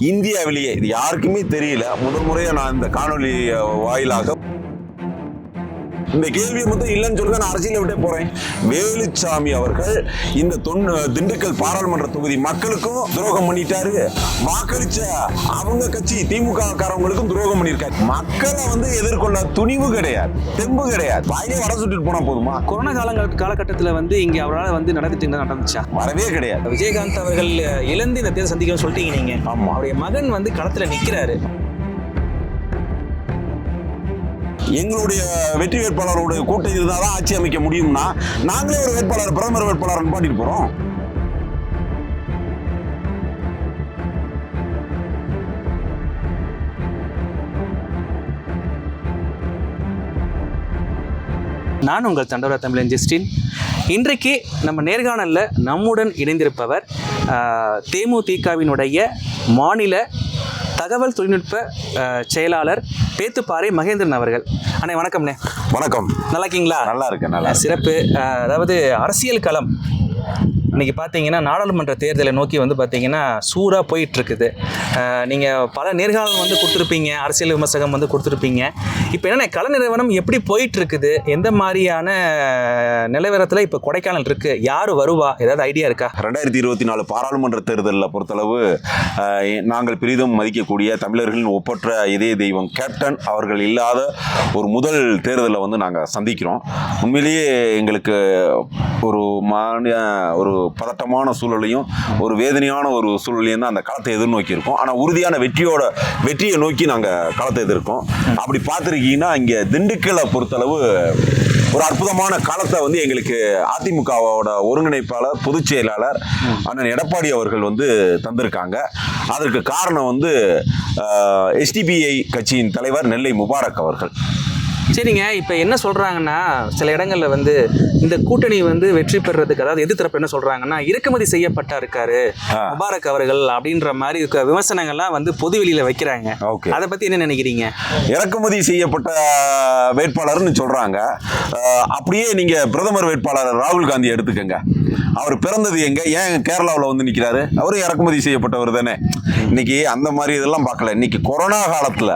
இந்தியாவிலேயே இது யாருக்குமே தெரியல. முதல் முறையாக நான் இந்த காணொளி வாயிலாக இந்த கேள்வியை மட்டும் இல்லைன்னு சொல்லுங்க நான் அரசியலை விட்டே போறேன். வேலுச்சாமி அவர்கள் இந்த தொன் திண்டுக்கல் பாராளுமன்ற தொகுதி மக்களுக்கும் துரோகம் பண்ணிட்டாரு. வாக்களிச்ச அவங்க கட்சி திமுக காரவங்களுக்கும் துரோகம் பண்ணியிருக்காரு. மக்களை வந்து எதிர்கொள்ள துணிவு கிடையாது தெம்பு கிடையாது. வாயிலே வர சுட்டுட்டு போனா போதுமா? கொரோனா காலங்கள் காலகட்டத்தில் வந்து இங்கே அவரால் வந்து நடந்துட்டு நடந்துச்சா? வரவே கிடையாது. விஜயகாந்த் அவர்கள் இழந்து இந்த தேர்தல் சந்திக்கணும்னு சொல்லிட்டீங்க நீங்க. ஆமா. அவருடைய மகன் வந்து களத்துல நிக்கிறாரு. எங்களுடைய வெற்றி வேட்பாளரோட கூட்டம் இருந்தால் தான் ஆட்சி அமைக்க முடியும்னா நாங்களே ஒரு வேட்பாளர் பிரதமர் வேட்பாளர் அனுப்பாட்டிட்டு போறோம். நான் உங்கள் தண்டவரா தமிழன் ஜெஸ்டின். இன்றைக்கு நம்ம நேர்காணலில் நம்முடன் இணைந்திருப்பவர் ஆஹ், தேமுதிகவினுடைய மாநில தகவல் தொழில்நுட்ப செயலாளர் பேத்துப்பாறை மகேந்திரன் அவர்கள். அண்ணே வணக்கம்ண்ணே. வணக்கம். நல்லா இருக்கீங்களா நல்லா இருக்கு நல்லா. சிறப்பு அதாவது அரசியல் களம். இன்றைக்கி பார்த்தீங்கன்னா நாடாளுமன்ற தேர்தலை நோக்கி வந்து பார்த்தீங்கன்னா சூடாக போயிட்டுருக்குது. நீங்கள் பல நேர்காணல் வந்து கொடுத்துருப்பீங்க அரசியல் விமர்சகம் வந்து கொடுத்துருப்பீங்க. இப்போ என்னென்ன கல நிறுவனம் எப்படி போயிட்டுருக்குது? எந்த மாதிரியான நிலவரத்தில் இப்போ கொடைக்கானல் இருக்குது யார் வருவா? ஏதாவது ஐடியா இருக்கா? ரெண்டாயிரத்தி இருபத்தி நாலு பாராளுமன்ற தேர்தலில் பொறுத்தளவு நாங்கள் பெரிதும் மதிக்கக்கூடிய தமிழர்களின் ஒப்பற்ற இதய தெய்வம் கேப்டன் அவர்கள் இல்லாத ஒரு முதல் தேர்தலை வந்து நாங்கள் சந்திக்கிறோம். உண்மையிலேயே எங்களுக்கு ஒரு மானிய ஒரு பதட்டமான சூழலையும் ஒரு வேதனையான ஒரு சூழலையும் தான் அந்த களத்தை எதிர்நோக்கி இருக்கோம் ஆனால் உறுதியான வெற்றியோட வெற்றியை நோக்கி நாங்கள் களத்தை எதிர்க்கோம். அப்படி பார்த்துருக்கீங்கன்னா இங்கே திண்டுக்கலை பொறுத்தளவு ஒரு அற்புதமான காலத்தை வந்து எங்களுக்கு அதிமுகவோட ஒருங்கிணைப்பாளர் பொதுச் செயலாளர் அண்ணன் எடப்பாடி அவர்கள் வந்து தந்திருக்காங்க. அதற்கு காரணம் வந்து எஸ்டிபிஐ கட்சியின் தலைவர் நெல்லை முபாரக் அவர்கள். சரிங்க இப்போ என்ன சொல்கிறாங்கன்னா சில இடங்களில் வந்து இந்த கூட்டணி வந்து வெற்றி பெறுறதுக்கு அதாவது எதிர்த்தரப்பு என்ன சொல்கிறாங்கன்னா இறக்குமதி செய்யப்பட்டா இருக்காரு. முபாரக் அவர்கள் அப்படின்ற மாதிரி இருக்க விமர்சனங்கள்லாம் வந்து பொதுவெளியில் வைக்கிறாங்க. ஓகே. அதை பற்றி என்ன நினைக்கிறீங்க? இறக்குமதி செய்யப்பட்ட வேட்பாளர்னு சொல்றாங்க. அஹ், அப்படியே நீங்க பிரதமர் வேட்பாளர் ராகுல் காந்தி எடுத்துக்கங்க. அவர் பிறந்தது எங்க? ஏன் கேரளாவில் வந்து நிற்கிறாரு அவரும் இறக்குமதி செய்யப்பட்டவர் தானே. இன்னைக்கு அந்த மாதிரி இதெல்லாம் பார்க்கல. இன்னைக்கு கொரோனா காலத்துல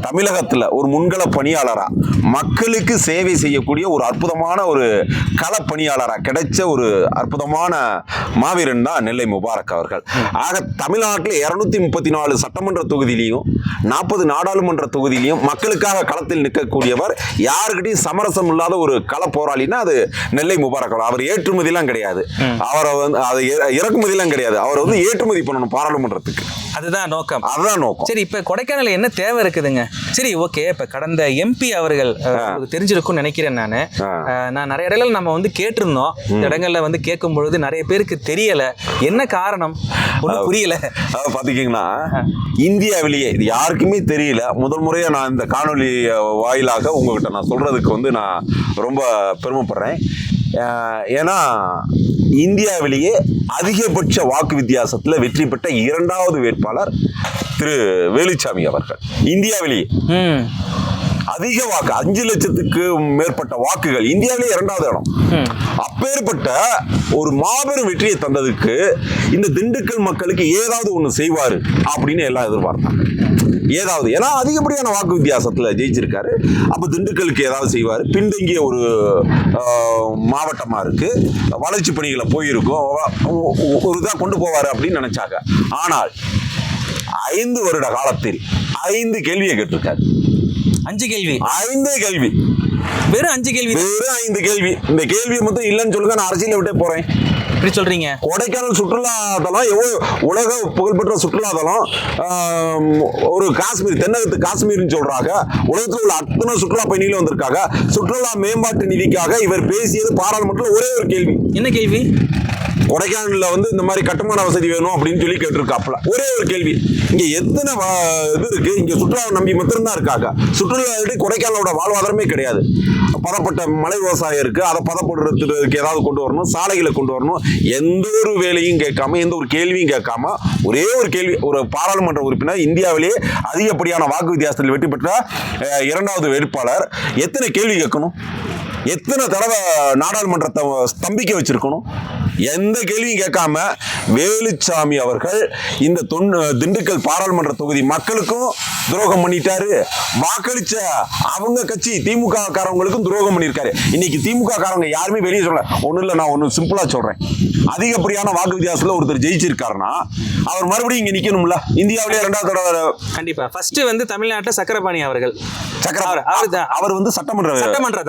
தமிழகத்துல ஒரு முன்கள பணியாளரா? மக்களுக்கு சேவை செய்யக்கூடிய ஒரு அற்புதமான ஒரு கள பணியாளரா? கிடைச்ச ஒரு அற்புதமான மாவீரன் தான் நெல்லை முபாரக் அவர்கள். ஆக தமிழ்நாட்டில் இருநூத்தி முப்பத்தி நாலு சட்டமன்ற தொகுதியிலையும் நாற்பது நாடாளுமன்ற தொகுதியிலையும் மக்களுக்காக களத்தில் நிற்கக்கூடியவர் யாருக்கிட்டையும் சமரசம் இல்லாத ஒரு கள போராளினா அது நெல்லை முபாரக் அவர். அவர் ஏற்றுமதிலாம் கிடையாது. அவரை வந்து அது இற- இறக்குமதிலாம் கிடையாது. அவர் வந்து ஏற்றுமதி பண்ணணும் பாராளுமன்றத்துக்கு. அதுதான் நோக்கம். அதுதான் நோக்கம். சரி இப்போ கொடைக்கானல் என்ன தேவை இருக்குதுங்க? சரி ஓகே இப்போ கடந்த எம்பி அவர்கள் தெரிஞ்சிருக்கும்னு நினைக்கிறேன் நான். நான் நிறைய இடங்கள் நம்ம வந்து கேட்டிருந்தோம். இடங்கள்ல வந்து கேட்கும் பொழுது நிறைய பேருக்கு தெரியல. என்ன காரணம்? ஒன்றும் புரியல. அதாவது பார்த்தீங்கன்னா இந்தியாவிலேயே இது யாருக்குமே தெரியல. முதல் முறையாக நான் இந்த அஹ், வாயிலாக உங்ககிட்ட நான் சொல்றதுக்கு வந்து நான் ரொம்ப பெருமைப்படுறேன். ஏன்னா இந்தியாவிலேயே அதிகபட்ச வாக்கு வித்தியாசத்தில் வெற்றி பெற்ற இரண்டாவது வேட்பாளர் திரு வேலுச்சாமி அவர்கள். இந்தியாவிலேயே. அதிக வாக்கு அஞ்சு லட்சத்துக்கு மேற்பட்ட வாக்குகள் இந்தியாவிலே இரண்டாவது இடம். அப்பேற்பட்ட ஒரு மாபெரும் வெற்றியை தந்ததுக்கு இந்த திண்டுக்கல் மக்களுக்கு ஏதாவது ஒன்று செய்வார் அப்படின்னு எல்லாம் எதிர்பார்த்தாங்க. ஏதாவது. ஏன்னா அதிகப்படியான வாக்கு வித்தியாசத்தில் ஜெயிச்சிருக்காரு. அப்போ திண்டுக்கலுக்கு ஏதாவது செய்வார். பின்தங்கிய ஒரு மாவட்டமாக இருக்கு. வளர்ச்சி பணிகளை போயிருக்கும். ஒரு இதாக கொண்டு போவார் அப்படின்னு நினைச்சாங்க. ஆனால் ஐந்து வருட காலத்தில் ஐந்து கேள்வியை கேட்டிருக்காரு. அஞ்சு கேள்வி. ஐந்தே கேள்வி. வெறும் அஞ்சு கேள்வி வெறும் ஐந்து கேள்வி. இந்த கேள்வியை மட்டும் இல்லைன்னு சொல்லுங்க நான் அரசியலை விட்டே போறேன். இப்படி சொல்றீங்க? கொடைக்கானல் சுற்றுலா தலம் எவ்வளோ உலக புகழ்பெற்ற சுற்றுலா தலம் ஆம், ஒரு காஷ்மீர் தென்னகத்து காஷ்மீர்னு சொல்றாங்க. உலகத்தில் உள்ள அத்தனை சுற்றுலா பயணிகளும் வந்திருக்காங்க. சுற்றுலா மேம்பாட்டு நிதிக்காக இவர் பேசியது பாராளுமன்றத்தில் ஒரே ஒரு கேள்வி. என்ன கேள்வி? கொடைக்கானல்ல வந்து இந்த மாதிரி கட்டுமான வசதி வேணும் அப்படின்னு சொல்லி கேட்டிருக்காப்புல. ஒரே ஒரு கேள்வி. இங்க எத்தனை இது இருக்கு? இங்க சுற்றுலாவை நம்பி மட்டும்தான் இருக்காங்க. சுற்றுலா கொடைக்கானலோட வாழ்வாதாரமே கிடையாது. பதப்பட்ட மலை விவசாயம் இருக்கு. அதை பதப்படுறதுக்கு ஏதாவது கொண்டு வரணும். சாலைகளை கொண்டு வரணும். எந்த ஒரு வேலையும் கேட்காம எந்த ஒரு கேள்வியும் கேட்காம ஒரே ஒரு கேள்வி ஒரு பாராளுமன்ற உறுப்பினர் இந்தியாவிலேயே அதிகப்படியான வாக்கு வித்தியாசத்தில் வெற்றி பெற்ற இரண்டாவது வேட்பாளர் எத்தனை கேள்வி கேட்கணும்? எத்தனை தடவை நாடாளுமன்றத்தை ஸ்தம்பிக்க வச்சிருக்கணும்? எந்த கேள்வியும் கேட்காம வேலுச்சாமி அவர்கள் இந்த திண்டுக்கல் பாராளுமன்ற தொகுதி மக்களுக்கும் துரோகம் பண்ணிட்டாரு. வாக்களிச்ச அவங்க கட்சி திமுக காரவங்களுக்கும் துரோகம் பண்ணியிருக்காரு. இன்னைக்கு திமுக காரவங்க யாருமே வெளியே சொல்ல ஒன்றும் இல்லை நான் ஒன்று சிம்பிளா சொல்றேன். அதிகப்படியான வாக்கு வித்தியாசத்தில் ஒருத்தர் ஜெயிச்சிருக்காருன்னா அவர் மறுபடியும் இங்க நிக்கணும்ல? இந்தியாவிலேயே ரெண்டாவது தடவை கண்டிப்பா. ஃபர்ஸ்ட் வந்து தமிழ்நாட்டுல சக்கரபாணி அவர்கள். சக்கர அவர் வந்து சட்டமன்ற சட்டமன்ற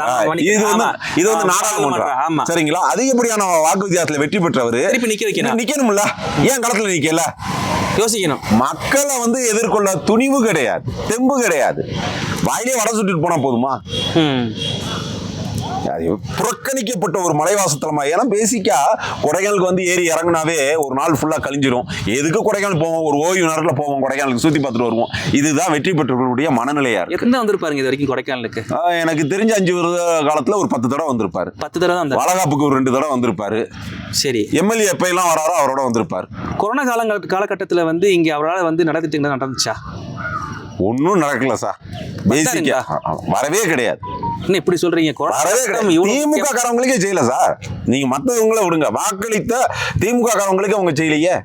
இது வந்து. இது வந்து நாடாளுமன்றம் ஆமா. சரிங்களா? அதிகப்படியான வாக்கு வித்தியாசத்துல வெற்றி பெற்றவர். நிக்க வைக்கணும். நிக்கணும்ல. ஏன் களத்துல நிக்கல? யோசிக்கணும். மக்களை வந்து எதிர்கொள்ள துணிவு கிடையாது தெம்பு கிடையாது. வாயிலே வடை சுட்டுட்டு போனா போதுமா. அது புறக்கணிக்கப்பட்ட ஒரு மலைவாசத்தலமா ஏன்னா பேசிக்கா கொடைக்கானலுக்கு வந்து ஏறி இறங்குனாவே ஒரு நாள் ஃபுல்லா கழிஞ்சிரும். எதுக்கு கொடைக்கானல் போவோம்? ஒரு ஓய்வு நேரத்தில் போவோம் கொடைக்கானலுக்கு சுத்தி பார்த்துட்டு வருவோம். இதுதான் வெற்றி பெற்றவர்களுடைய மனநிலையா இருக்கு. எத்தனை வந்திருப்பாருங்க இது வரைக்கும் கொடைக்கானலுக்கு? எனக்கு தெரிஞ்ச அஞ்சு வருட காலத்துல ஒரு பத்து தடவை வந்திருப்பாரு. பத்து தடவை தான் வளகாப்புக்கு ஒரு ரெண்டு தடவை வந்திருப்பாரு. சரி. எம்எல்ஏ எப்பெல்லாம் வராரோ அவரோட வந்திருப்பாரு. கொரோனா காலங்கள் காலகட்டத்தில் வந்து இங்கே அவரால் வந்து நடத்திட்டு நடந்துச்சா? ஒன்றும் நடக்கல சார். பேசிக்கா வரவே கிடையாது. என்ன இப்படி சொல்றீங்க? வரவே கிடையாது. திமுக காரவங்களுக்கே செய்யல சார். நீங்க மற்றவங்கள விடுங்க. வாக்களித்த திமுக காரவங்களுக்கு அவங்க செய்யலையே.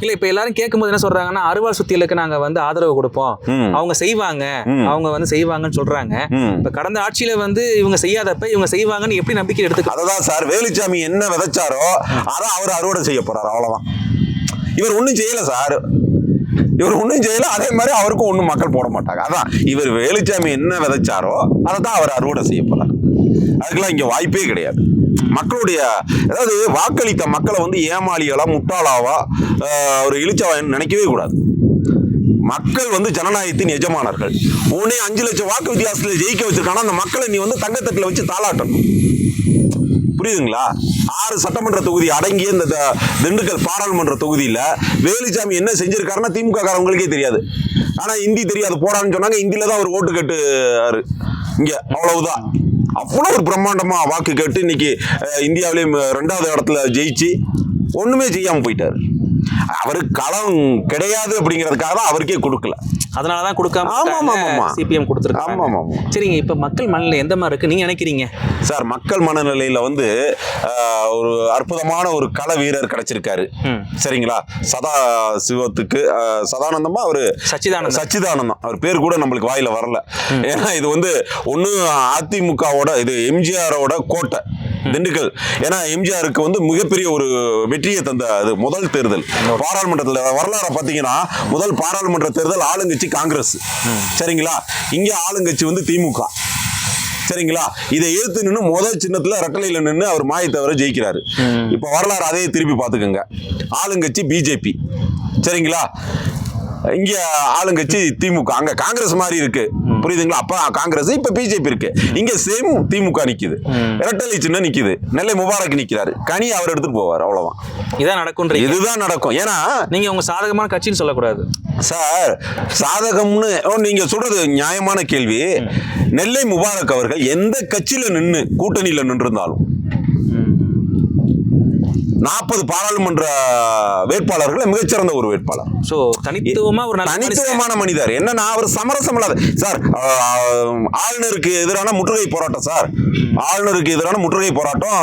இல்ல இப்ப எல்லாரும் கேட்கும்போது என்ன சொல்றாங்கன்னா அறுவாள் சுத்தியலுக்கு நாங்க வந்து ஆதரவு கொடுப்போம். அவங்க செய்வாங்க. அவங்க வந்து செய்வாங்கன்னு சொல்றாங்க. இப்ப கடந்த ஆட்சியில வந்து இவங்க செய்யாதப்ப இவங்க செய்வாங்கன்னு எப்படி நம்பிக்கை எடுத்துக்க அததான் சார். வேலுச்சாமி என்ன விதைச்சாரோ அதை அவர் அறுவடை செய்ய போறாரு. அவ்வளவுதான். இவர் ஒன்றும் செய்யல சார். இவர் ஒன்றும் செய்யல அதே மாதிரி அவருக்கும் ஒன்றும் மக்கள் போட மாட்டாங்க. அதான் இவர் வேலுச்சாமி என்ன விதைச்சாரோ அதை தான் அவர் அறுவடை செய்ய போகிறார் அதுக்கெல்லாம் இங்கே வாய்ப்பே கிடையாது. மக்களுடைய அதாவது வாக்களித்த மக்களை வந்து ஏமாளிகளா முட்டாளாவா ஒரு இழிச்சவா நினைக்கவே கூடாது. மக்கள் வந்து ஜனநாயகத்தின் எஜமானர்கள். உன்னே அஞ்சு லட்சம் வாக்கு வித்தியாசத்தில் ஜெயிக்க வச்சிருக்கானா அந்த மக்களை நீ வந்து தங்கத்தட்டில் வச்சு தாளாட்டணும். புரியுதுங்களா? ஆறு சட்டமன்ற தொகுதி அடங்கிய இந்த திண்டுக்கல் பாராளுமன்ற தொகுதியில் வேலுச்சாமி என்ன செஞ்சிருக்காருன்னா திமுக காரவங்களுக்கே தெரியாது. ஆனால் ஹிந்தி தெரியாது போடான்னு சொன்னாங்க ஹிந்தியில தான் அவர் ஓட்டு கேட்டுறாரு. இங்கே அவ்வளவுதான். அவ்வளோ ஒரு பிரம்மாண்டமாக வாக்கு கேட்டு இன்னைக்கு இந்தியாவிலேயும் இந்தியாவிலேயே ரெண்டாவது இடத்துல ஜெயிச்சு ஒன்றுமே செய்யாமல் போயிட்டார். அவருக்கு களம் கிடையாது அப்படிங்கிறதுக்காக தான் அவருக்கே கொடுக்கல. அதனாலதான் கொடுக்காம ஆமா, ஆமா, ஆமா. சிபிஎம் கொடுத்துருக்காங்க. ஆமா, ஆமா. சரிங்க இப்ப மக்கள் மனநிலை எந்த மாதிரி இருக்கு? நீங்க நினைக்கிறீங்க? சார் மக்கள் மனநிலையில வந்து ஒரு அற்புதமான ஒரு கள வீரர் கிடைச்சிருக்காரு. சரிங்களா? சதா சிவத்துக்கு சதானந்தமா அவரு சச்சிதானந்தம். சச்சிதானந்தம். அவர் பேர் கூட நம்மளுக்கு வாயில வரல. ஏன்னா இது வந்து ஒண்ணு அதிமுகவோட இது எம்ஜிஆரோட கோட்டை. திண்டுக்கல். ஏன்னா எம்ஜிஆருக்கு வந்து மிகப்பெரிய ஒரு வெற்றியை தந்த அது முதல் தேர்தல். பாராளுமன்றத்தில் வரலாறு பார்த்தீங்கன்னா முதல் பாராளுமன்ற தேர்தல் ஆளுங்கட்சி காங்கிரஸ். சரிங்களா? இங்க ஆளுங்கட்சி வந்து திமுக. சரிங்களா? இதை எதிர்த்து நின்று முதல் சின்னத்துல ரெட்டலையில நின்று அவர் மாயை தவிர ஜெயிக்கிறாரு. இப்ப வரலாறு அதே திருப்பி பார்த்துக்கோங்க. ஆளுங்கட்சி பிஜேபி. சரிங்களா? இங்க ஆளுங்கட்சி திமுக. அங்க காங்கிரஸ் மாதிரி இருக்கு. புரியுதுங்களா? அப்ப காங்கிரஸ் இப்ப பிஜேபி இருக்கு. இங்க சேம் திமுக நிக்குது. ரெட்டலை சின்ன நிக்குது. நெல்லை முபாரக் நிக்கிறாரு. கனி அவர் எடுத்துட்டு போவார் அவ்வளவுதான். இதான் நடக்கும்ன்றீங்க. இதுதான் நடக்கும். ஏன்னா நீங்க உங்க சாதகமான கட்சின்னு சொல்லக்கூடாது. சார் சாதகம்னு நீங்க சொல்றது நியாயமான கேள்வி. நெல்லை முபாரக் அவர்கள் எந்த கட்சியில நின்று கூட்டணியில நின்றிருந்தாலும் நாற்பது பாராளுமன்ற வேட்பாளர்கள் மிகச்சிறந்த ஒரு வேட்பாளர். சோ தனித்துவமா ஒரு. தனித்துவமான மனிதர். என்னன்னா அவர் சமரசம் இல்லாத சார் ஆளுநருக்கு எதிரான முற்றுகை போராட்டம் சார். ஆளுநருக்கு எதிரான முற்றுகை போராட்டம்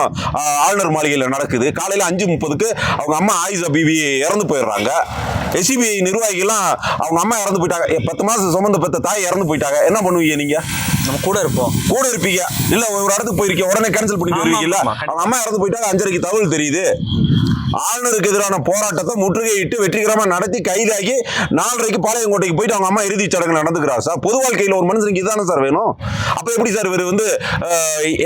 ஆளுநர் மாளிகையில் நடக்குது. காலையில் அஞ்சு முப்பதுக்கு அவங்க அம்மா ஆயிஷா பிபி இறந்து போயிடுறாங்க. எஸ்சிபிஐ நிர்வாகிகள்லாம் அவங்க அம்மா இறந்து போயிட்டாங்க. பத்து மாசம் சுமந்த பெத்த தாய் இறந்து போயிட்டாங்க. என்ன பண்ணுவீங்க நீங்க? நம்ம கூட இருப்போம். கூட இருப்பீங்க. இல்ல ஒரு இடத்துக்கு போயிருக்கீங்க. உடனே கேன்சல் பண்ணி கண்டிப்பா. அவங்க அம்மா இறந்து போயிட்டாங்க. அஞ்சரைக்கு தகவல் தெரியுது. ஆளுநருக்கு எதிரான போராட்டத்தை முற்றுகையிட்டு வெற்றிகரமா நடத்தி கைதாகி நாலரைக்கு பாளையங்கோட்டைக்கு போயிட்டு அவங்க அம்மா இறுதி சடங்கு நடந்துக்கிறார் சார். பொது வாழ்க்கையில் ஒரு மனுஷனுக்கு இதானே சார் வேணும்? அப்ப எப்படி சார் இவர் வந்து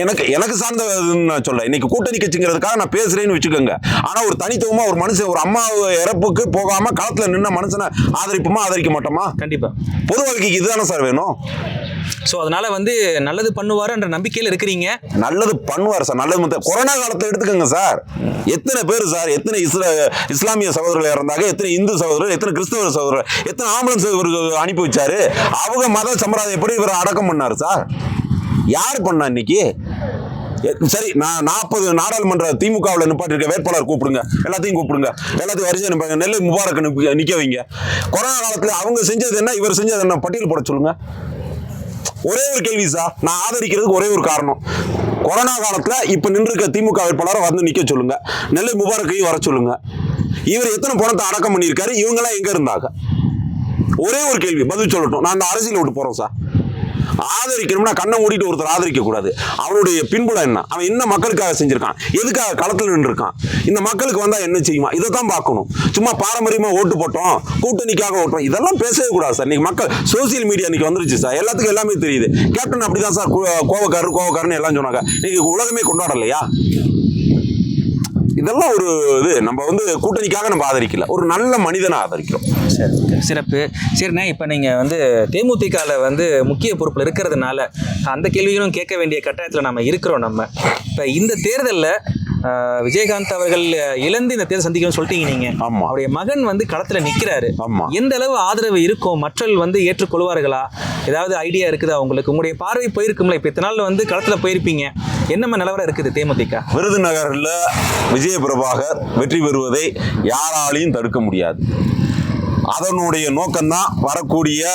எனக்கு எனக்கு சார்ந்ததுன்னு நான் சொல்ல இன்னைக்கு கூட்டணி கட்சிங்கிறதுக்காக நான் பேசுறேன்னு வச்சுக்கோங்க. ஆனா ஒரு தனித்துவமா ஒரு மனுஷன் ஒரு அம்மா இறப்புக்கு போகாம களத்துல நின்ன மனுஷனை ஆதரிப்போமா ஆதரிக்க மாட்டோமா? கண்டிப்பா. பொது வாழ்க்கைக்கு இதுதானே சார் வேணும்? சோ அதனால வந்து நல்லது பண்ணுவாருன்ற நம்பிக்கையில இருக்கிறீங்க. நல்லது பண்ணுவார் சார். நல்லது கொரோனா காலத்தை எடுத்துக்கோங்க சார். எத்தனை பேர் சார் எத்தனை இஸ்லா இஸ்லாமிய சகோதரர்கள் இறந்தாங்க எத்தனை இந்து சகோதரர் எத்தனை கிறிஸ்தவ சகோதரர் எத்தனை ஆம்புலன்ஸ் இவருக்கு அனுப்பி வச்சாரு? அவங்க மத சம்பிரதாயம் எப்படி இவர் அடக்கம் பண்ணார் சார்? யார் பண்ணா இன்னைக்கு? எ- சரி நான் நாற்பது நாடாளுமன்ற திமுகவில் நிப்பாட்டிருக்க வேட்பாளர் கூப்பிடுங்க. எல்லாத்தையும் கூப்பிடுங்க. எல்லாத்தையும் வரிசை நிப்பாங்க. நெல்லை முபாரக் நிற்க வைங்க. கொரோனா காலத்தில் அவங்க செஞ்சது என்ன இவர் செஞ்சது என்ன? பட்டியல் போட சொல்லுங்கள் ஒரே ஒரு கேள்வி சார் நான் ஆதரிக்கிறதுக்கு ஒரே ஒரு காரணம். கொரோனா காலத்துல இப்ப நின்றுக்க திமுக வேட்பாளரை வந்து நிக்க சொல்லுங்க. நெல்லை முபாரக்கையும் வர சொல்லுங்க. இவர் எத்தனை பணத்தை அடக்கம் பண்ணியிருக்காரு? இவங்கெல்லாம் எங்க இருந்தாங்க? ஒரே ஒரு கேள்வி பதில் சொல்லட்டும். நான் அந்த அரசியல் விட்டு போறோம் சார் ஆதரிக்கணும்னா கண்ணை மூடிட்டு ஒருத்தர் ஆதரிக்க கூடாது அவனுடைய பின்புலம் என்ன? அவன் என்ன மக்களுக்காக செஞ்சிருக்கான்? எதுக்காக களத்தில் நின்றுருக்கான்? இந்த மக்களுக்கு வந்தா என்ன செய்யுமா? இதை தான் பார்க்கணும். சும்மா பாரம்பரியமா ஓட்டு போட்டோம் கூட்டணிக்காக ஓட்டோம் இதெல்லாம் பேசவே கூடாது சார். இன்னைக்கு மக்கள் சோசியல் மீடியா இன்னைக்கு வந்துருச்சு சார். எல்லாத்துக்கும் எல்லாமே தெரியுது. கேப்டன் அப்படிதான் சார் கோ- கோவக்காரர் கோவக்காரன்னு எல்லாம் சொன்னாங்க. இன்னைக்கு உலகமே கொண்டாடலையா? இதெல்லாம் ஒரு இது. நம்ம வந்து கூட்டணிக்காக நம்ம ஆதரிக்கல. ஒரு நல்ல மனிதனை ஆதரிக்கிறோம். சரி. சிறப்பு. சரிண்ணே இப்போ நீங்கள் வந்து தேமுதிகவில் வந்து முக்கிய பொறுப்பில் இருக்கிறதுனால அந்த கேள்விகளும் கேட்க வேண்டிய கட்டாயத்தில் நம்ம இருக்கிறோம் நம்ம. இப்போ இந்த தேர்தலில் விஜயகாந்த் அவர்கள் இழந்து இந்த தேர்தல் சந்திக்கணும்னு சொல்லிட்டீங்க நீங்கள் ஆமா. அவருடைய மகன் வந்து களத்தில் நிற்கிறாரு ஆமா. எந்த அளவு ஆதரவு இருக்கும் மற்றவர்கள் வந்து ஏற்றுக்கொள்வார்களா? ஏதாவது ஐடியா இருக்குதா உங்களுக்கு? உங்களுடைய பார்வை போயிருக்கும்ல இப்போ இத்தனை நாள் வந்து களத்தில் போயிருப்பீங்க. என்னம்மா நிலவரம் இருக்குது தேமுதிக? விருதுநகரில் விஜய பிரபாகர் வெற்றி பெறுவதை யாராலையும் தடுக்க முடியாது. அதனுடைய நோக்கம்தான் வரக்கூடிய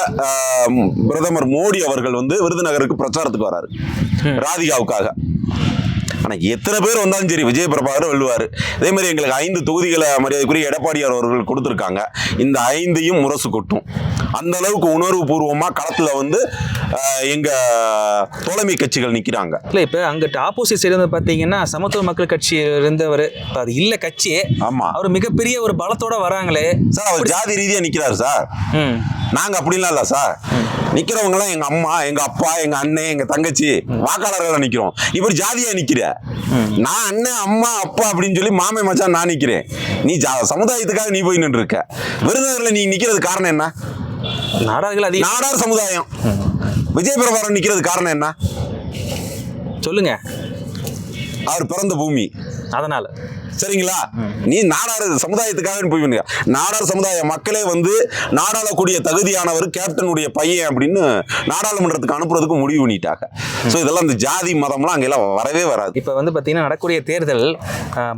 பிரதமர் மோடி அவர்கள் வந்து விருதுநகருக்கு பிரச்சாரத்துக்கு வராரு. ராதிகாவுக்காக. ஆனா எத்தனை பேர் வந்தாலும் சரி விஜய பிரபாகர் வெல்லுவார். அதே மாதிரி எங்களுக்கு ஐந்து தொகுதிகளை மரியாதைக்குரிய எடப்பாடியார் அவர்கள் கொடுத்துருக்காங்க. இந்த ஐந்தையும் முரசு கொட்டும். அந்த அளவுக்கு உணர்வு பூர்வமா களத்துல வந்து ஆஹ், எங்க தோழமை கட்சிகள் நிக்கிறாங்க. இல்லை இப்போ அங்கிட்ட ஆப்போசிட் சைடு வந்து பார்த்தீங்கன்னா சமத்துவ மக்கள் கட்சி இருந்தவர். இப்போ அது இல்லை கட்சி. ஆமா. அவர் மிகப்பெரிய ஒரு பலத்தோட வராங்களே. சார் அவர் ஜாதி ரீதியா நிக்கிறாரு சார். ம். நாங்க அப்படிலாம் இல்ல சார். நிக்கிறவங்க எல்லாம் எங்க அம்மா எங்க அப்பா எங்க அண்ணன் எங்க தங்கச்சி வாக்காளர்களா நிக்கிறோம். இப்படி ஜாதியா நிக்கிற. நான் அண்ணன் அம்மா அப்பா அப்படின்னு சொல்லி மாமே மச்சான் நான் நிக்கிறேன். நீ சமுதாயத்துக்காக நீ போய் நின்று இருக்க விருதுநகர்ல நீ நிக்கிறது காரணம் என்ன? நாடார்கள் அதிகம். நாடார் சமுதாயம். விஜய் பிரபாகரன் நிக்கிறது காரணம் என்ன? சொல்லுங்க. அவர் பிறந்த பூமி. அதனால. சரிங்களா? நீ நாடார் சமுதாயத்துக்காக போய் நாடார் சமுதாய மக்களே வந்து நாடாளக்கூடிய தகுதியானவர் கேப்டனுடைய பையன் அப்படின்னு நாடாளுமன்றத்துக்கு அனுப்புறதுக்கு முடிவு பண்ணிட்டாங்க. ஸோ இதெல்லாம் இந்த ஜாதி மதம்லாம் அங்கெல்லாம் வரவே வராது. இப்போ வந்து பார்த்தீங்கன்னா நடக்கக்கூடிய தேர்தல்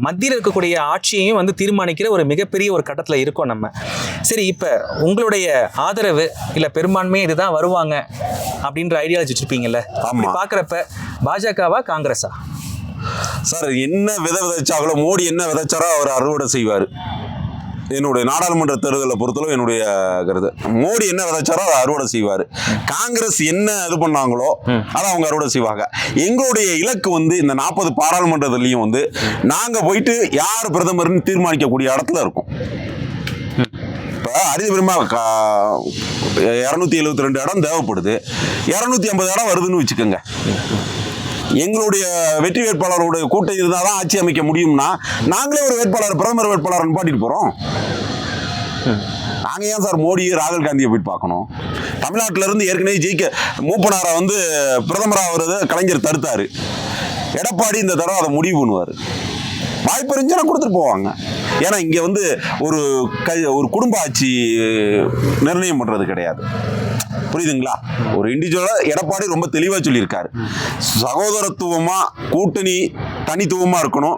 மத்தியில் இருக்கக்கூடிய ஆட்சியையும் வந்து தீர்மானிக்கிற ஒரு மிகப்பெரிய ஒரு கட்டத்தில் இருக்கோம் நம்ம. சரி இப்போ உங்களுடைய ஆதரவு இல்லை பெரும்பான்மை இதுதான் வருவாங்க அப்படின்ற ஐடியாலஜி வச்சுருப்பீங்கல்ல? அப்படி. பார்க்குறப்ப பாஜகவா காங்கிரஸா? சார் என்ன விதை விதைச்சாங்களோ மோடி என்ன விதைச்சாரோ அவர் அறுவடை செய்வார். என்னுடைய நாடாளுமன்ற தேர்தலை பொறுத்தளவு என்னுடைய கருத்து. மோடி என்ன விதைச்சாரோ அதை அறுவடை செய்வார். காங்கிரஸ் என்ன இது பண்ணாங்களோ அதை அவங்க அறுவடை செய்வாங்க. எங்களுடைய இலக்கு வந்து இந்த நாற்பது பாராளுமன்றத்துலேயும் வந்து நாங்கள் போயிட்டு யார் பிரதமர்னு தீர்மானிக்கக்கூடிய இடத்துல இருக்கும். இப்போ அரிது பெருமா இரநூத்தி எழுபத்தி ரெண்டு இடம் தேவைப்படுது. இரநூத்தி ஐம்பது இடம் வருதுன்னு வச்சுக்கோங்க. எங்களுடைய வெற்றி வேட்பாளருடைய கூட்டம் இருந்தால் தான் ஆட்சி அமைக்க முடியும்னா நாங்களே ஒரு வேட்பாளர் பிரதமர் வேட்பாளர் நிப்பாட்டிட்டு போகிறோம் நாங்கள் ஏன் சார் மோடி ராகுல் காந்தியை போய் பார்க்கணும்? தமிழ்நாட்டில இருந்து ஏற்கனவே ஜெயிக்க மூப்பனாரை வந்து பிரதமராக வருது கலைஞர் தடுத்தார். எடப்பாடி இந்த தடவை அதை முடிவு பண்ணுவார். வாய்ப்பு இருந்துச்சுன்னா கொடுத்துட்டு போவாங்க. ஏன்னா இங்கே வந்து ஒரு க ஒரு குடும்ப ஆட்சி நிர்ணயம் பண்ணுறது கிடையாது. புரியுதுங்களா? ஒரு இண்டிவிஜுவலாக எடப்பாடி ரொம்ப தெளிவாக சொல்லியிருக்காரு. சகோதரத்துவமாக கூட்டணி தனித்துவமாக இருக்கணும்.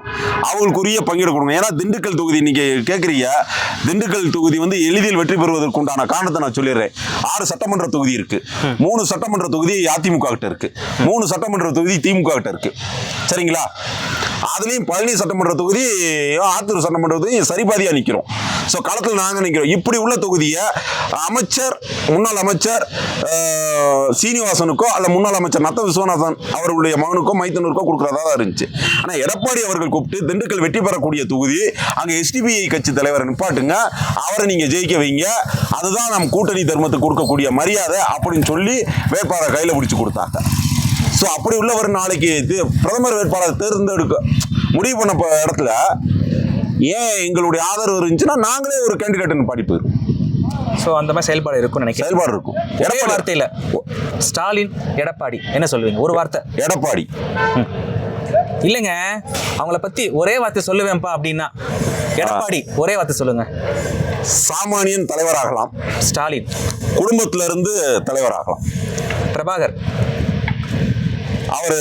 அவங்களுக்குரிய பங்கீடு கொடுக்கணும். ஏன்னா திண்டுக்கல் தொகுதி நீங்கள் கேட்குறீங்க திண்டுக்கல் தொகுதி வந்து எளிதில் வெற்றி பெறுவதற்கு உண்டான காரணத்தை நான் சொல்லிடுறேன். ஆறு சட்டமன்ற தொகுதி இருக்கு. மூணு சட்டமன்ற தொகுதி அதிமுக கிட்ட இருக்கு. மூணு சட்டமன்ற தொகுதி திமுக கிட்ட இருக்கு. சரிங்களா? அதுலேயும் பழனி சட்டமன்ற தொகுதி ஆத்தூர் சட்டமன்ற தொகுதி சரிபாதியாக நிற்கிறோம் ஸோ களத்தில் நாங்கள் நிற்கிறோம் இப்படி உள்ள தொகுதியை அமைச்சர் முன்னாள் அமைச்சர் சீனிவாசனுக்கோ அல்ல முன்னாள் அமைச்சர் நத்த விஸ்வநாதன் அவர்களுடைய மகனுக்கோ மைத்தனூருக்கோ கொடுக்குறதா தான் இருந்துச்சு. ஆனால் எடப்பாடி அவர்கள் கூப்பிட்டு திண்டுக்கல் வெற்றி பெறக்கூடிய தொகுதி அங்கே எஸ்டிபிஐ கட்சி தலைவரை நிப்பாட்டுங்க. அவரை நீங்கள் ஜெயிக்க வைங்க. அதுதான் நம் கூட்டணி தர்மத்துக்கு கொடுக்கக்கூடிய மரியாதை அப்படின்னு சொல்லி வேட்பாளர் கையில் பிடிச்சி கொடுத்தாங்க. ஸோ அப்படி உள்ளவர் நாளைக்கு இது பிரதமர் வேட்பாளர் தேர்ந்தெடுக்க முடிவு பண்ண இடத்துல ஏன் எங்களுடைய ஆதரவு இருந்துச்சுன்னா நாங்களே ஒரு கேண்டிடேட் பாடி போயிடும் ஸோ அந்த மாதிரி செயல்பாடு இருக்கும்னு நினைக்கிறேன். செயல்பாடு இருக்கும். ஒரே வார்த்தையில் ஸ்டாலின் எடப்பாடி என்ன சொல்லுவீங்க? ஒரு வார்த்தை. எடப்பாடி. இல்லைங்க அவங்கள பத்தி ஒரே வார்த்தை சொல்லுவேன்ப்பா அப்படின்னா. எடப்பாடி ஒரே வார்த்தை சொல்லுங்க. சாமானியன் தலைவராகலாம். ஸ்டாலின். குடும்பத்துல இருந்து தலைவராகலாம். பிரபாகர். அவர்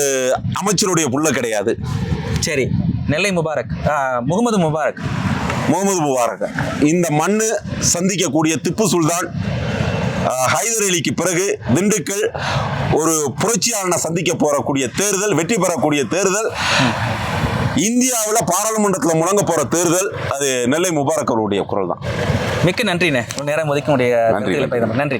அமைச்சருடைய புள்ள கிடையாது. சரி நெல்லை முபாரக். முகமது முபாரக். முகமது முபாரக். இந்த மண்ணு சந்திக்கக்கூடிய திப்பு சுல்தான் ஹைதர் அலிக்கு பிறகு திண்டுக்கல் ஒரு புரட்சியாளனை சந்திக்க போறக்கூடிய தேர்தல் வெற்றி பெறக்கூடிய தேர்தல் இந்தியாவில் பாராளுமன்றத்தில் முழங்க போற தேர்தல் அது நெல்லை முபாரக் அவருடைய குரல் தான் மிக்க நன்றிண்ணே. நேரம் ஒதுக்க முடிய நன்றி. நன்றிண்ணே